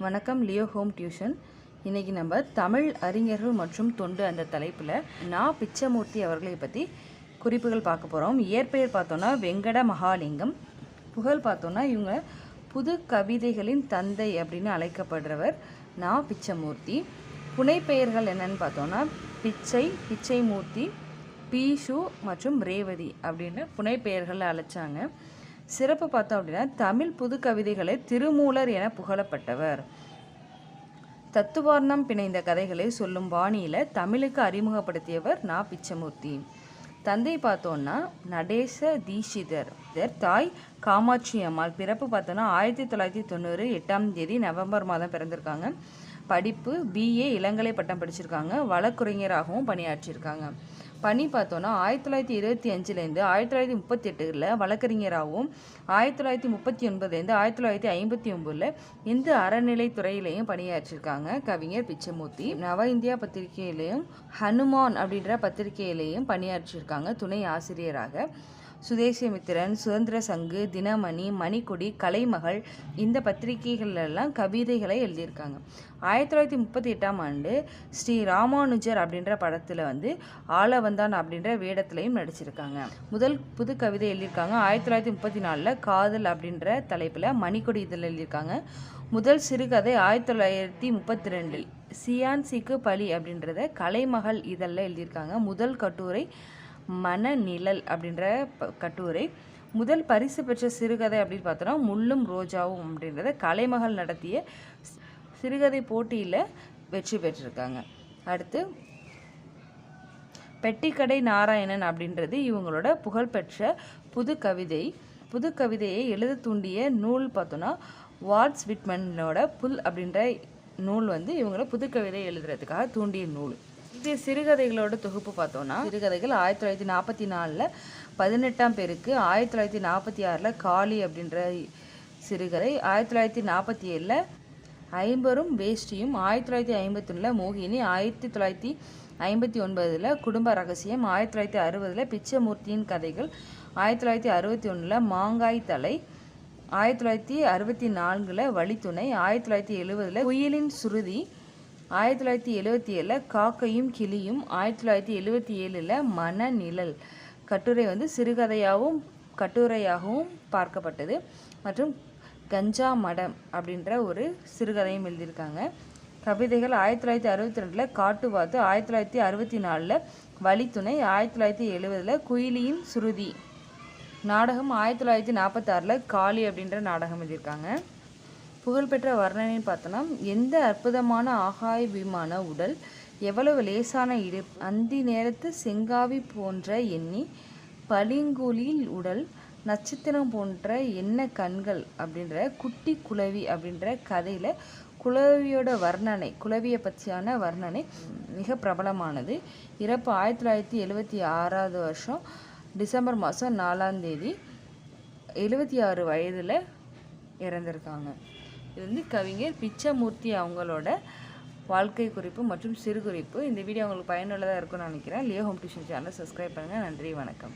வணக்கம் Leo home tuition. இன்றைக்கி நம்ம தமிழ் அறிஞர்கள் மற்றும் தொண்டு அந்த தலைப்பில் நான் பிச்சமூர்த்தி அவர்களை பற்றி குறிப்புகள் பார்க்க போகிறோம் இயற்பெயர் பார்த்தோன்னா வெங்கட மகாலிங்கம். புகழ் பார்த்தோன்னா இவங்க புது கவிதைகளின் தந்தை அப்படின்னு அழைக்கப்படுறவர் நான் பிச்சமூர்த்தி. புனைப்பெயர்கள் என்னன்னு பார்த்தோன்னா பிச்சை பிச்சைமூர்த்தி பீஷு மற்றும் ரேவதி அப்படின்னு புனைப்பெயர்களை அழைச்சாங்க. சிறப்பு பார்த்தோம் அப்படின்னா தமிழ் புது கவிதைகளை திருமூலர் என புகழப்பட்டவர். தத்துவார்ணம் பிணைந்த கதைகளை சொல்லும் பாணியில் தமிழுக்கு அறிமுகப்படுத்தியவர் நா. பிச்சமூர்த்தி. தந்தை பார்த்தோன்னா நடேச தீஷிதர். இதர் தாய் காமாட்சி அம்மாள். பிறப்பு பார்த்தோன்னா ஆயிரத்தி தொள்ளாயிரத்தி தொண்ணூறு எட்டாம் தேதி நவம்பர் மாதம் பிறந்திருக்காங்க. படிப்பு பிஏ இளங்கலை பட்டம் படிச்சிருக்காங்க. வழக்குரைஞராகவும் பணியாற்றியிருக்காங்க. பணி பார்த்தோன்னா ஆயிரத்தி தொள்ளாயிரத்தி இருபத்தி அஞ்சுலேருந்து ஆயிரத்தி தொள்ளாயிரத்தி முப்பத்தி எட்டில் வழக்கறிஞராகவும் ஆயிரத்தி தொள்ளாயிரத்தி முப்பத்தி ஒன்பதுலேருந்து ஆயிரத்தி தொள்ளாயிரத்தி ஐம்பத்தி ஒம்பதில் இந்து அறநிலைத்துறையிலையும் பணியாற்றியிருக்காங்க கவிஞர் பிச்சமூர்த்தி. நவ இந்தியா பத்திரிகையிலையும் ஹனுமான் அப்படின்ற பத்திரிகையிலையும் பணியாற்றியிருக்காங்க துணை ஆசிரியராக. சுதேசிமித்திரன் சுதந்திர சங்கு தினமணி மணிக்கொடி கலைமகள் இந்த பத்திரிகைகளெல்லாம் கவிதைகளை எழுதியிருக்காங்க. ஆயிரத்தி தொள்ளாயிரத்தி முப்பத்தி எட்டாம் ஆண்டு ஸ்ரீ ராமானுஜர் அப்படின்ற படத்தில் வந்து ஆளவந்தான் அப்படின்ற வேடத்திலையும் நடிச்சிருக்காங்க. முதல் புது கவிதை எழுதியிருக்காங்க. ஆயிரத்தி தொள்ளாயிரத்தி முப்பத்தி நாலில் காதல் அப்படின்ற தலைப்பில் மணிக்கொடி இதில் எழுதியிருக்காங்க. முதல் சிறுகதை ஆயிரத்தி தொள்ளாயிரத்தி முப்பத்தி ரெண்டில் சியான்சிக்கு பலி அப்படின்றத கலைமகள் இதழில் எழுதியிருக்காங்க. முதல் கட்டுரை மனநிழல் அப்படின்ற கட்டுரை. முதல் பரிசு பெற்ற சிறுகதை அப்படின்னு பார்த்தோன்னா முள்ளும் ரோஜாவும் அப்படின்றத கலைமகள் நடத்திய சிறுகதை போட்டியில் வெற்றி பெற்றிருக்காங்க. அடுத்து பெட்டிக்கடை நாராயணன் அப்படின்றது இவங்களோட புகழ்பெற்ற புது கவிதை. புது கவிதையை எழுத தூண்டிய நூல் பார்த்தோன்னா வாட்ஸ் விட்மனோட புல் அப்படின்ற நூல் வந்து இவங்களோட புது கவிதை எழுதுறதுக்காக தூண்டிய நூல். இது சிறுகதைகளோட தொகுப்பு பார்த்தோன்னா சிறுகதைகள் ஆயிரத்தி தொள்ளாயிரத்தி நாற்பத்தி நாலில் பதினெட்டாம் பேருக்கு ஆயிரத்தி தொள்ளாயிரத்தி நாற்பத்தி ஆறில் காளி அப்படின்ற சிறுகதை ஆயிரத்தி தொள்ளாயிரத்தி நாற்பத்தி ஏழில் ஐம்பரும் வேஷ்டியும் ஆயிரத்தி தொள்ளாயிரத்தி ஐம்பத்தொன்னில் மோகினி ஆயிரத்தி தொள்ளாயிரத்தி ஐம்பத்தி ஒன்பதில் குடும்ப ரகசியம் ஆயிரத்தி தொள்ளாயிரத்தி அறுபதில் பிச்சமூர்த்தியின் கதைகள் ஆயிரத்தி தொள்ளாயிரத்தி அறுபத்தி ஒன்றில் மாங்காய் தலை ஆயிரத்தி தொள்ளாயிரத்தி அறுபத்தி நான்கில் வழித்துணை ஆயிரத்தி தொள்ளாயிரத்தி எழுபதில் குயிலின் சுருதி ஆயிரத்தி தொள்ளாயிரத்தி எழுபத்தி ஏழில் காக்கையும் கிளியும் ஆயிரத்தி தொள்ளாயிரத்தி எழுபத்தி ஏழில் மனநிழல். கட்டுரை வந்து சிறுகதையாகவும் கட்டுரையாகவும் பார்க்கப்பட்டது. மற்றும் கஞ்சா மடம் அப்படின்ற ஒரு சிறுகதையும் எழுதியிருக்காங்க. கவிதைகள் ஆயிரத்தி தொள்ளாயிரத்தி அறுபத்தி ரெண்டில் காட்டுவாத்து ஆயிரத்தி தொள்ளாயிரத்தி அறுபத்தி நாலில் வழித்துணை ஆயிரத்தி தொள்ளாயிரத்தி எழுபதில் குயிலியின் சுருதி. நாடகம் ஆயிரத்தி தொள்ளாயிரத்தி நாற்பத்தாறில் காளி அப்படின்ற நாடகம் எழுதியிருக்காங்க. புகழ்பெற்ற வர்ணனைன்னு பார்த்தோன்னா எந்த அற்புதமான ஆகாய விமான உடல் எவ்வளவு லேசான இடு அந்தி நேரத்து செங்காவி போன்ற எண்ணி பளிங்குலில் உடல் நட்சத்திரம் போன்ற என்ன கண்கள் அப்படின்ற குட்டி குலவி அப்படின்ற கதையில் குலவியோட வர்ணனை குலவியை பற்றியான வர்ணனை மிக பிரபலமானது. இறப்பு ஆயிரத்தி தொள்ளாயிரத்தி எழுபத்தி ஆறாவது வருஷம் டிசம்பர் மாதம் நாலாம் தேதி எழுபத்தி ஆறு வயதில் இறந்திருக்காங்க. இது வந்து கவிஞர் பிச்சமூர்த்தி அவங்களோட வாழ்க்கை குறிப்பு மற்றும் சிறு குறிப்பு. இந்த வீடியோ உங்களுக்கு பயனுள்ளதாக இருக்கும்னு நினைக்கிறேன். லியோ ஹோம் டியூஷன் சேனலை சப்ஸ்கிரைப் பண்ணுங்கள் நன்றி வணக்கம்.